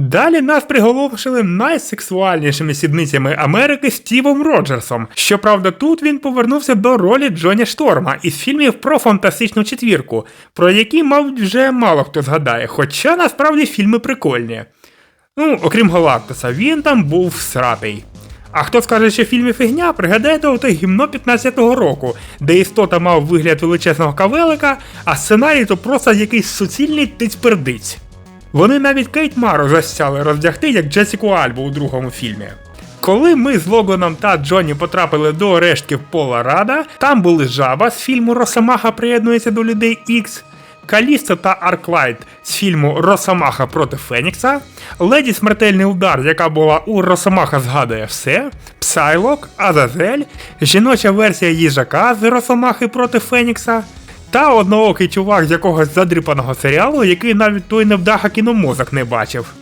Далі нас приголомшили найсексуальнішими сідницями Америки Стівом Роджерсом. Щоправда, тут він повернувся до ролі Джоні Шторма із фільмів про фантастичну четвірку, про які, мабуть, вже мало хто згадає, хоча насправді фільми прикольні. Ну, окрім Галактуса, він там був сратий. А хто скаже, що фільмі фігня, пригадайте оте гімно 15-го року, де істота мав вигляд величезного кавелика, а сценарій то просто якийсь суцільний тиць-пердиць. Вони навіть Кейт Мару застяли роздягти, як Джесіку Альбу у другому фільмі. Коли ми з Логаном та Джонні потрапили до рештків Пола Рада, там були жаба з фільму Росомаха приєднується до людей Ікс, Калісто та Арклайт з фільму Росомаха проти Фенікса, Леді Смертельний удар, яка була у Росомаха згадує все, Псайлок, Азазель, жіноча версія їжака з Росомахи проти Фенікса, та одноокий чувак з якогось задріпаного серіалу, який навіть той невдаха кіномозок не бачив.